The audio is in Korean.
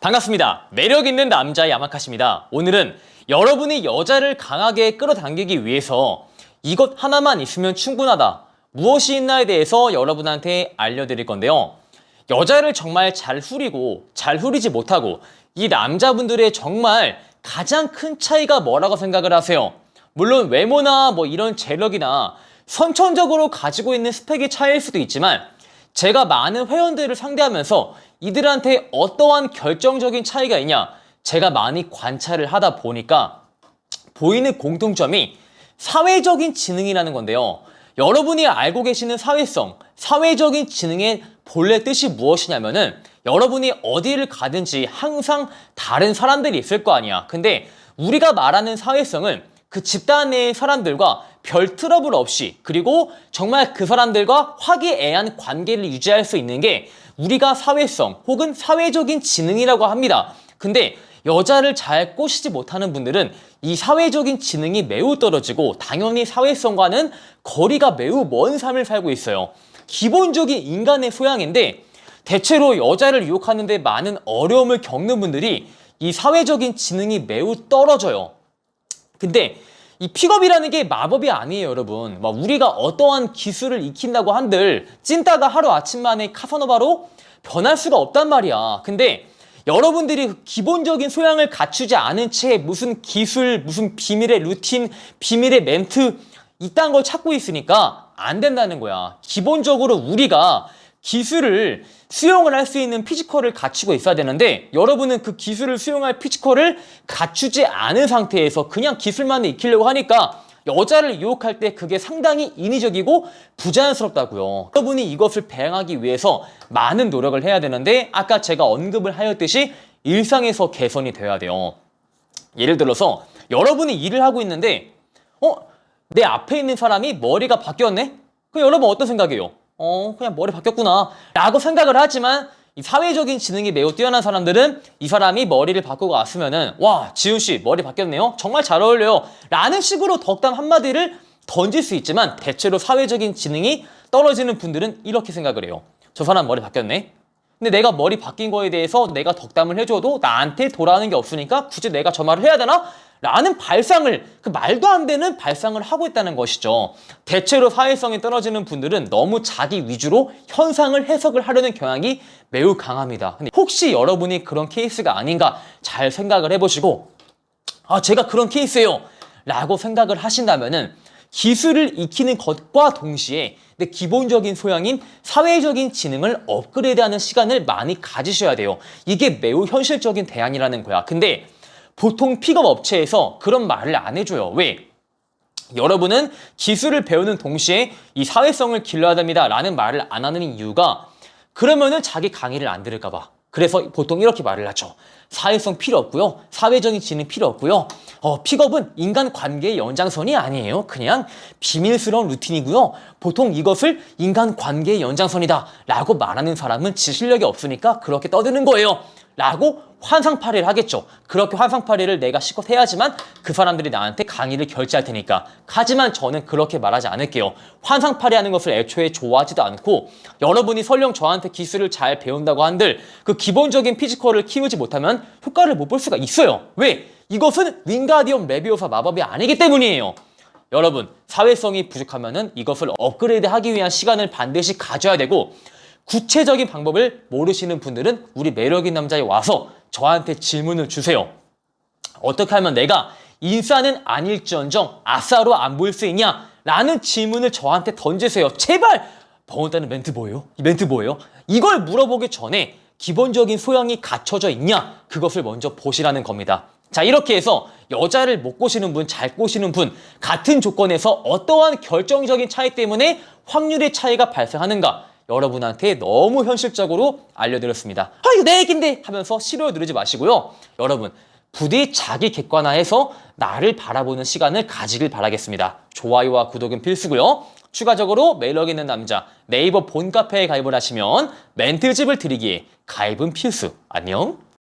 반갑습니다. 매력 있는 남자 야마카시입니다. 오늘은 여러분이 여자를 강하게 끌어당기기 위해서 이것 하나만 있으면 충분하다. 무엇이 있나에 대해서 여러분한테 알려드릴 건데요. 여자를 정말 잘 후리고 잘 후리지 못하고 이 남자분들의 정말 가장 큰 차이가 뭐라고 생각을 하세요? 물론 외모나 뭐 이런 재력이나 선천적으로 가지고 있는 스펙의 차이일 수도 있지만 제가 많은 회원들을 상대하면서 이들한테 어떠한 결정적인 차이가 있냐 제가 많이 관찰을 하다 보니까 보이는 공통점이 사회적인 지능이라는 건데요. 여러분이 알고 계시는 사회성, 사회적인 지능의 본래 뜻이 무엇이냐면은 여러분이 어디를 가든지 항상 다른 사람들이 있을 거 아니야. 근데 우리가 말하는 사회성은 그 집단 내의 사람들과 별 트러블 없이 그리고 정말 그 사람들과 화기애애한 관계를 유지할 수 있는 게 우리가 사회성 혹은 사회적인 지능이라고 합니다. 근데 여자를 잘 꼬시지 못하는 분들은 이 사회적인 지능이 매우 떨어지고 당연히 사회성과는 거리가 매우 먼 삶을 살고 있어요. 기본적인 인간의 소양인데 대체로 여자를 유혹하는 데 많은 어려움을 겪는 분들이 이 사회적인 지능이 매우 떨어져요. 근데 이 픽업이라는 게 마법이 아니에요, 여러분. 막 우리가 어떠한 기술을 익힌다고 한들 찐따가 하루 아침 만에 카사노바로 변할 수가 없단 말이야. 근데 여러분들이 그 기본적인 소양을 갖추지 않은 채 무슨 기술, 무슨 비밀의 루틴, 비밀의 멘트 이딴 걸 찾고 있으니까 안 된다는 거야. 기본적으로 우리가 기술을 수용을 할 수 있는 피지컬을 갖추고 있어야 되는데 여러분은 그 기술을 수용할 피지컬을 갖추지 않은 상태에서 그냥 기술만 익히려고 하니까 여자를 유혹할 때 그게 상당히 인위적이고 부자연스럽다고요. 여러분이 이것을 배행하기 위해서 많은 노력을 해야 되는데 아까 제가 언급을 하였듯이 일상에서 개선이 돼야 돼요. 예를 들어서 여러분이 일을 하고 있는데 어? 내 앞에 있는 사람이 머리가 바뀌었네? 그 여러분 어떤 생각이에요? 어, 그냥 머리 바뀌었구나. 라고 생각을 하지만 이 사회적인 지능이 매우 뛰어난 사람들은 이 사람이 머리를 바꾸고 왔으면은 와, 지훈 씨 머리 바뀌었네요. 정말 잘 어울려요. 라는 식으로 덕담 한마디를 던질 수 있지만 대체로 사회적인 지능이 떨어지는 분들은 이렇게 생각을 해요. 저 사람 머리 바뀌었네. 근데 내가 머리 바뀐 거에 대해서 내가 덕담을 해줘도 나한테 돌아오는 게 없으니까 굳이 내가 저 말을 해야 되나? 라는 발상을, 그 말도 안 되는 발상을 하고 있다는 것이죠. 대체로 사회성이 떨어지는 분들은 너무 자기 위주로 현상을 해석을 하려는 경향이 매우 강합니다. 근데 혹시 여러분이 그런 케이스가 아닌가 잘 생각을 해보시고, 아, 제가 그런 케이스예요. 라고 생각을 하신다면은 기술을 익히는 것과 동시에 내 기본적인 소양인 사회적인 지능을 업그레이드하는 시간을 많이 가지셔야 돼요. 이게 매우 현실적인 대안이라는 거야. 근데 보통 픽업 업체에서 그런 말을 안 해줘요. 왜? 여러분은 기술을 배우는 동시에 이 사회성을 길러야 됩니다. 라는 말을 안 하는 이유가 그러면은 자기 강의를 안 들을까 봐. 그래서 보통 이렇게 말을 하죠. 사회성 필요 없고요. 사회적인 지능 필요 없고요. 어, 픽업은 인간 관계의 연장선이 아니에요. 그냥 비밀스러운 루틴이고요. 보통 이것을 인간 관계의 연장선이다. 라고 말하는 사람은 지 실력이 없으니까 그렇게 떠드는 거예요. 라고 환상파리를 하겠죠. 그렇게 환상파리를 내가 실컷 해야지만 그 사람들이 나한테 강의를 결제할 테니까. 하지만 저는 그렇게 말하지 않을게요. 환상파리 하는 것을 애초에 좋아하지도 않고 여러분이 설령 저한테 기술을 잘 배운다고 한들 그 기본적인 피지컬을 키우지 못하면 효과를 못 볼 수가 있어요. 왜? 이것은 윙가디엄 레비오사 마법이 아니기 때문이에요. 여러분, 사회성이 부족하면 은 이것을 업그레이드 하기 위한 시간을 반드시 가져야 되고 구체적인 방법을 모르시는 분들은 우리 매력인 남자에 와서 저한테 질문을 주세요. 어떻게 하면 내가 인싸는 아닐지언정 아싸로 안 보일 수 있냐? 라는 질문을 저한테 던지세요. 제발! 버운다는 멘트 뭐예요? 이 멘트 뭐예요? 이걸 물어보기 전에 기본적인 소양이 갖춰져 있냐? 그것을 먼저 보시라는 겁니다. 자, 이렇게 해서 여자를 못 꼬시는 분, 잘 꼬시는 분, 같은 조건에서 어떠한 결정적인 차이 때문에 확률의 차이가 발생하는가? 여러분한테 너무 현실적으로 알려드렸습니다. 아, 이거 내 얘긴데! 하면서 싫어요 누르지 마시고요. 여러분, 부디 자기 객관화해서 나를 바라보는 시간을 가지길 바라겠습니다. 좋아요와 구독은 필수고요. 추가적으로 매력 있는 남자 네이버 본카페에 가입을 하시면 멘트집을 드리기에 가입은 필수. 안녕.